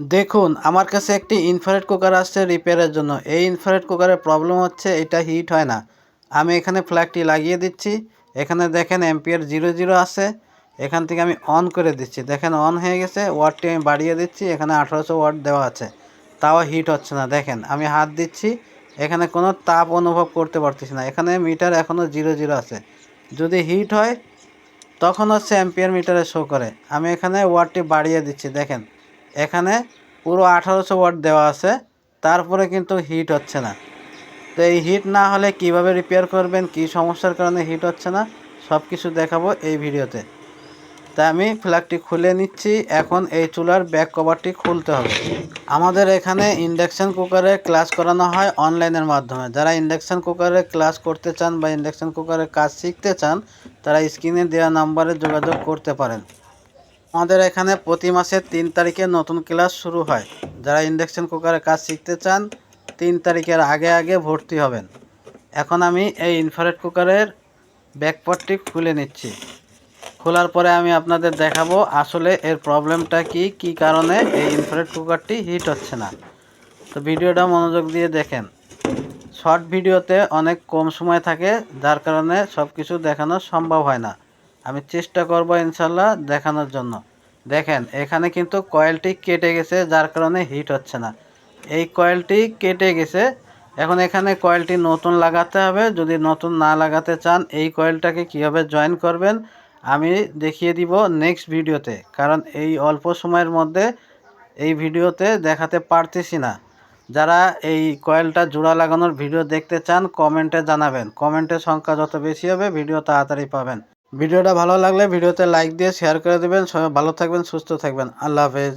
দেখুন, আমার কাছে একটি ইনফ্রারেড কুকার আসছে রিপেয়ারের জন্য। এই ইনফ্রারেড কুকারের প্রবলেম হচ্ছে, এটা হিট হয় না। আমি এখানে ফ্ল্যাগটি লাগিয়ে দিচ্ছি। এখানে দেখেন এম্পিয়ার জিরো জিরো আছে। এখান থেকে আমি অন করে দিচ্ছি। দেখেন অন হয়ে গেছে ওয়াটটি আমি বাড়িয়ে দিচ্ছি। এখানে আঠারোশো ওয়াট দেওয়া আছে। তাও হিট হচ্ছে না। দেখেন, আমি হাত দিচ্ছি। এখানে কোনো তাপ অনুভব করতে পারতেছি না। এখানে মিটার এখনও জিরো জিরো আছে। যদি হিট হয়, তখন হচ্ছে অ্যাম্পিয়ার মিটারে শো করে। আমি এখানে ওয়াটটি বাড়িয়ে দিচ্ছি। দেখেন এখানে পুরো আঠারোশো ওয়াট দেওয়া আছে, তারপরে কিন্তু হিট হচ্ছে না। তো এই হিট না হলে কীভাবে রিপেয়ার করবেন, কি সমস্যার কারণে হিট হচ্ছে না সব কিছু দেখাবো এই ভিডিওতে। তাই আমি ফ্ল্যাগটি খুলে নিচ্ছি, এখন এই চুলার ব্যাক কভারটি খুলতে হবে। আমাদের এখানে ইন্ডাকশান কুকারে ক্লাস করানো হয় অনলাইনের মাধ্যমে। যারা ইন্ডাকশান কুকারে ক্লাস করতে চান বা ইন্ডাকশান কুকারের কাজ শিখতে চান, তারা স্ক্রিনে দেওয়া নাম্বারে যোগাযোগ করতে পারেন। আমাদের এখানে প্রতি মাসের তিন তারিখে নতুন ক্লাস শুরু হয়। যারা ইন্ডাকশান কুকারের কাজ শিখতে চান, তিন তারিখের আগে আগে ভর্তি হবেন। এখন আমি এই ইনফ্রারেড কুকারের ব্যাকপটটি খুলে নিচ্ছি। খোলার পরে আমি আপনাদের দেখাবো আসলে এর প্রবলেমটা কি কি কারণে এই ইনফ্রারেড কুকারটি হিট হচ্ছে না। তো ভিডিওটা মনোযোগ দিয়ে দেখেন। শর্ট ভিডিওতে অনেক কম সময় থাকে, যার কারণে সব কিছু দেখানো সম্ভব হয় না। আমি চেষ্টা করব ইনশাল্লাহ দেখানোর জন্য। দেখেন, এখানে কিন্তু কয়েলটি কেটে গেছে, যার কারণে হিট হচ্ছে না। এই কয়েলটি কেটে গেছে। এখন এখানে কয়েলটি নতুন লাগাতে হবে। যদি নতুন না লাগাতে চান, এই কয়েলটাকে কীভাবে জয়েন করবেন, আমি দেখিয়ে দিব নেক্সট ভিডিওতে। কারণ এই অল্প সময়ের মধ্যে এই ভিডিওতে দেখাতে পারতেছি না। যারা এই কয়েলটা জোড়া লাগানোর ভিডিও দেখতে চান, কমেন্টে জানাবেন। কমেন্টের সংখ্যা যত বেশি হবে, ভিডিও তাড়াতাড়ি পাবেন। ভিডিওটা ভালো লাগলে ভিডিওতে লাইক দিয়ে শেয়ার করে দেবেন। সবাই ভালো থাকবেন, সুস্থ থাকবেন। আল্লাহ হাফেজ।